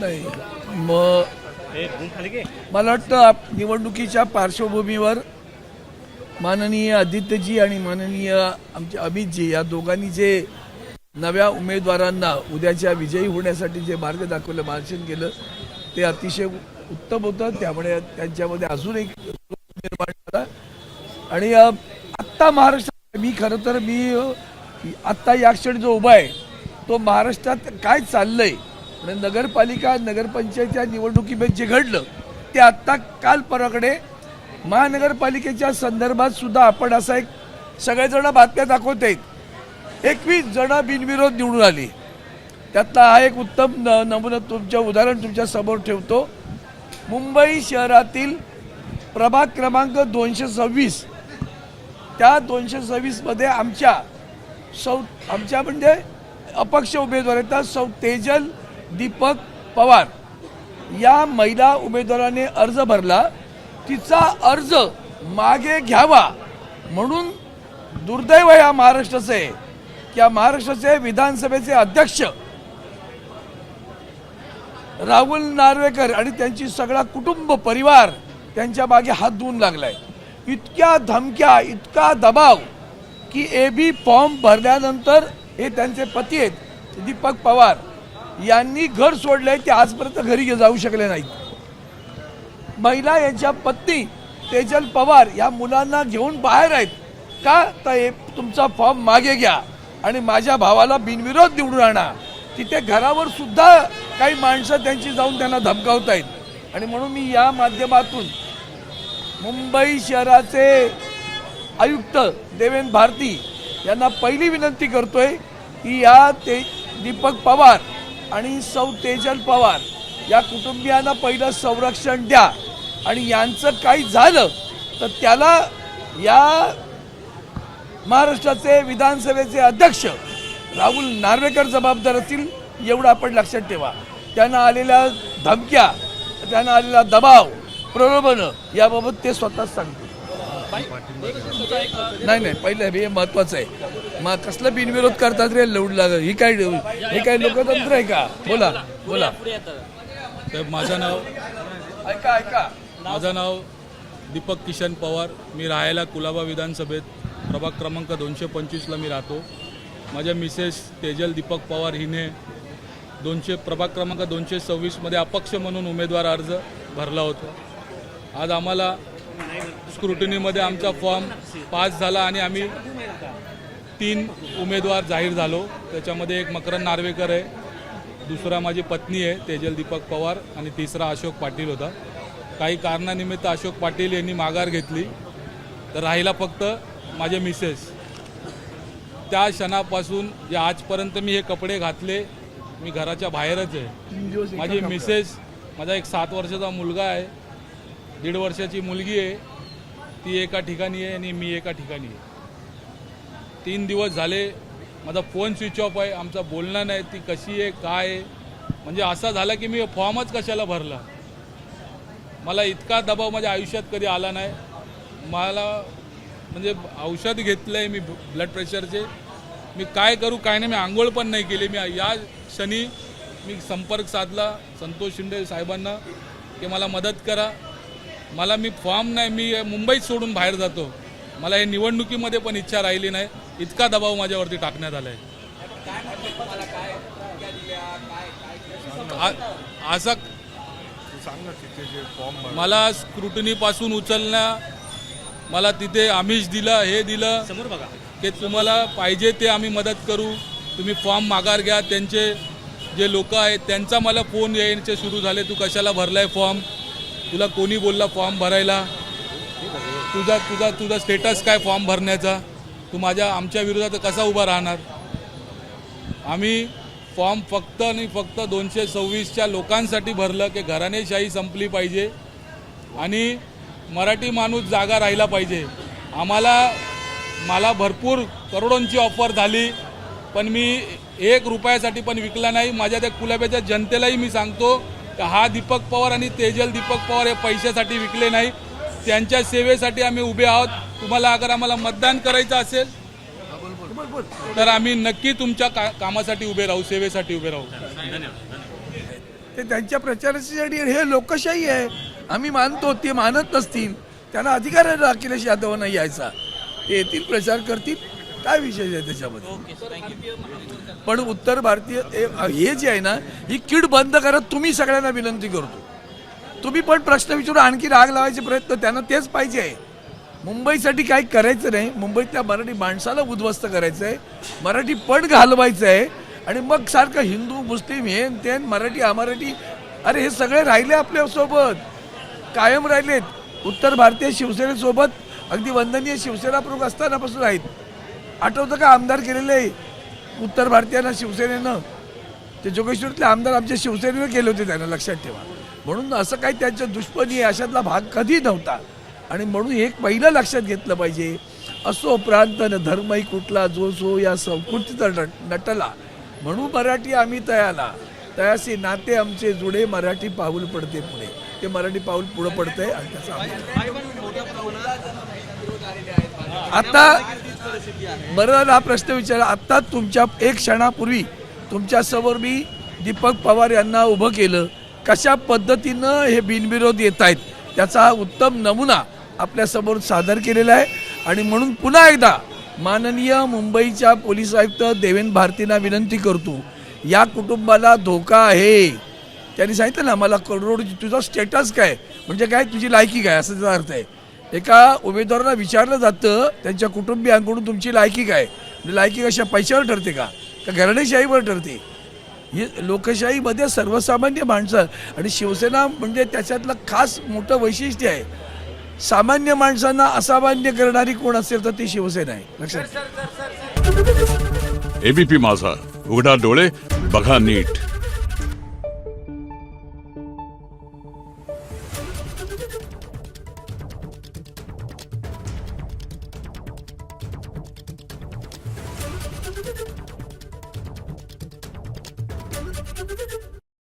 नाही. मग मला वाटतं निवडणुकीच्या पार्श्वभूमीवर माननीय आदित्यजी आणि माननीय आमचे अमितजी या दोघांनी जे नव्या उमेदवारांना उद्याच्या विजयी होण्यासाठी जे मार्ग दाखवलं मार्गदर्शन केलं ते अतिशय उत्तम होतं. त्यामुळे त्यांच्यामध्ये अजून एक निर्माण झाला. आणि आत्ता महाराष्ट्रात मी खरं तर मी आत्ता या क्षणी जो उभा आहे तो महाराष्ट्रात काय चाललंय? म्हणजे नगरपालिका नगरपंचायतच्या निवडणुकीमध्ये जे घडलं ते आत्ता काल परवाकडे महानगरपालिकेच्या संदर्भात सुद्धा आपण असा एक सगळेजण बातम्या दाखवत आहेत एकवीस जण बिनविरोध निवडून आली. त्यातला हा एक उत्तम न नमुना तुमच्या उदाहरण तुमच्यासमोर ठेवतो. मुंबई शहरातील प्रभाग क्रमांक दोनशे सव्वीस. त्या दोनशे सव्वीसमध्ये आमच्या सौ आमच्या म्हणजे अपक्ष उमेदवार आहेत. सौ तेजल दीपक पवार या महिला उमेदवाराने अर्ज भरला. तिचा अर्ज मागे घ्यावा म्हणून दुर्दैव या महाराष्ट्राचे. आहे की या महाराष्ट्राचे विधानसभेचे अध्यक्ष राहुल नार्वेकर आणि त्यांची सगळा कुटुंब परिवार त्यांच्या मागे हात धुवून लागलाय. इतक्या धमक्या इतका दबाव की ए बी फॉर्म भरल्यानंतर हे त्यांचे पती आहेत दीपक पवार. यांनी घर सोडलंय ते आजपर्यंत घरी जाऊ शकले नाहीत. महिला यांच्या पत्नी तेजल पवार या मुलांना घेऊन बाहेर आहेत. का? तर हे तुमचा फॉर्म मागे घ्या आणि माझ्या भावाला बिनविरोध निवडून आणा. तिथे घरावर सुद्धा काही माणसं त्यांची जाऊन त्यांना धमकावत आहेत आणि म्हणून मी या माध्यमातून मुंबई शहराचे आयुक्त देवेंद्र भारती यांना पहिली विनंती करतोय की या ते दीपक पवार आणि सौ तेजल पवार या कुटुंबियांना पहिलं संरक्षण द्या. आणि यांचं काही झालं तर त्याला या महाराष्ट्राचे विधानसभेचे अध्यक्ष राहुल नार्वेकर जबाबदार असतील एवढं आपण लक्षात ठेवा. त्यांना आलेल्या धमक्या त्यांना आलेला दबाव प्रलोभनं याबाबत ते स्वतःच सांगतील. नाही नाही पहिलं हे महत्वाचं आहे. मग कसलं बिनविरोध करतात रे लवड लाग ही काय हे काय लोकतंत्र आहे का? बोला बोला. तर माझं नाव ऐका ऐका. माझं नाव दीपक किशन पवार. मी राहायला कुलाबा विधानसभेत प्रभाग क्रमांक दोनशे पंचवीसला मी राहतो. माझ्या मिसेस तेजल दीपक पवार हिने दोनशे प्रभाग क्रमांक दोनशे सव्वीसमध्ये अपक्ष म्हणून उमेदवार अर्ज भरला होता. आज आम्हाला स्क्रुटनीमध्ये आमचा फॉर्म पास झाला आणि आम्ही तीन उमेदवार जाहीर झालो. त्याच्यामध्ये एक मकरंद नार्वेकर आहे दुसरा माझी पत्नी आहे तेजल दीपक पवार आणि तिसरा अशोक पाटील होता. काही कारणानिमित्त अशोक पाटील यांनी माघार घेतली. तर राहिला फक्त माझे मिसेस. त्या क्षणापासून जे आजपर्यंत मी हे कपडे घातले मी घराच्या बाहेरच आहे. माझी मिसेस माझा एक सात वर्षाचा मुलगा आहे दीड वर्षाची मुलगी आहे. ती एका ठिकाणी आहे आणि मी एका ठिकाणी आहे. तीन दिवस झाले माझा फोन स्विच ऑफ आहे आमचा बोलणं नाही ती कशी आहे काय आहे? म्हणजे असा झाला की मी फॉर्मच कशाला भरला? मला इतका दबाव माझ्या आयुष्यात कधी आला नाही. मला म्हणजे औषध घेतलं आहे मी ब्लड प्रेशरचे मी काय करू काय नाही मी आंघोळ पण नाही केली. मी या क्षणी मी संपर्क साधला. संतोष शिंदे साहेबांना की मला मदत करा. मला मी फॉर्म नाही मी मुंबईत सोडून बाहेर जातो. मला हे निवडणुकीमध्ये पण इच्छा राहिली नाही. इतका दबाव माझ्यावरती टाकण्यात आला आहे असा मला स्क्रुटनीपासून उचलण्या मला तिथे आमिष दिलं हे दिलं की तुम्हाला पाहिजे ते आम्ही मदत करू. तुम्ही फॉर्म माघार घ्या. त्यांचे जे लोक आहेत त्यांचा मला फोन यायचे सुरू झाले. तू कशाला भरलाय फॉर्म? तुला कोणी बोलला फॉर्म भरायला? तुझा तुझा तुझा स्टेटस काय फॉर्म भरण्याचा? तू माझ्या आमच्या विरोधात कसा उभा राहणार? आम्ही फॉर्म फक्त आणि फक्त दोनशे सव्वीसच्या लोकांसाठी भरलं की घराणेशाही संपली पाहिजे आणि मराठी माणूस जागा राहिला पाहिजे. आम्हाला मला भरपूर करोडोंची ऑफर झाली पण मी एक रुपयासाठी पण विकला नाही. माझ्या त्या कुलाब्याच्या जनतेलाही मी सांगतो तर हा दीपक पवार आणि तेजल दीपक पवार हे पैशासाठी विकले नाही. त्यांच्या सेवेसाठी आम्ही उभे आहोत. तुम्हाला अगर आम्हाला मतदान करायचं असेल तर आम्ही नक्की तुमच्या का कामासाठी उभे राहू सेवेसाठी उभे राहू. ते त्यांच्या प्रचारासाठी हे लोकशाही आहे. आम्ही मानतो ते मानत नसतील. त्यांना अधिकार आहे अखिलेश यादवांना यायचा. ते येतील प्रचार करतील. काय विशेष आहे त्याच्यामध्ये? पण उत्तर भारतीय हे जे आहे ना ही कीड बंद करत तुम्ही सगळ्यांना विनंती करतो. तुम्ही पण प्रश्न विचारून आणखी राग लावायचे प्रयत्न त्यांना तेच पाहिजे आहे. मुंबईसाठी काही करायचं नाही मुंबईतल्या मराठी माणसाला उद्ध्वस्त करायचं आहे मराठी पण घालवायचं आहे आणि मग सारखं हिंदू मुस्लिम हे न ते न, मराठी अमराठी अरे हे सगळे राहिले आपल्यासोबत कायम राहिलेत. उत्तर भारतीय शिवसेनेसोबत अगदी वंदनीय शिवसेना प्रमुख असतानापासून आहेत. आठवतं का आमदार केलेले उत्तर भारतीयांना शिवसेनेनं? ते जोगेश्वरीतले आमदार आमच्या शिवसेनेनं केले होते त्यांना लक्षात ठेवा. म्हणून असं काही त्यांच्या दुष्पणी अशातला भाग कधी नव्हता. आणि म्हणून एक पहिलं लक्षात घेतलं पाहिजे. असो प्रांत न धर्मही कुठला जो सो या संकुचित नट- नटला. म्हणून मराठी आम्ही तयाला. तयासी नाते आमचे जुडे मराठी पाऊल पडते पुढे. ते मराठी पाऊल पुढं पडतंय आणि त्याचा आता बरं हा प्रश्न विचारला आत्ता तुमच्या एक क्षणापूर्वी तुमच्यासमोर मी दीपक पवार यांना उभं केलं. कशा पद्धतीनं हे बिनविरोध येत आहेत त्याचा हा उत्तम नमुना आपल्यासमोर सादर केलेला आहे. आणि म्हणून पुन्हा एकदा माननीय मुंबईच्या पोलीस आयुक्त देवेंद्र भारतींना विनंती करतो या कुटुंबाला धोका आहे. त्यांनी सांगितलं ना मला करोड तुझा स्टेटस काय? म्हणजे काय तुझी लायकी काय? असं त्याचा अर्थ आहे. एका उमेदवाराला विचारलं जातं त्यांच्या कुटुंबियांकडून तुमची लायकी काय? म्हणजे लायकी कशा? पैशावर ठरते का? का घराणेशाहीवर ठरते? ही लोकशाहीमध्ये सर्वसामान्य माणसं आणि शिवसेना म्हणजे त्याच्यातलं खास मोठं वैशिष्ट्य आहे. सामान्य माणसांना असामान्य करणारी कोण असेल तर ती शिवसेना आहे. लक्षात एबीपी माझा. उघडा डोळे बघा नीट. Thank you.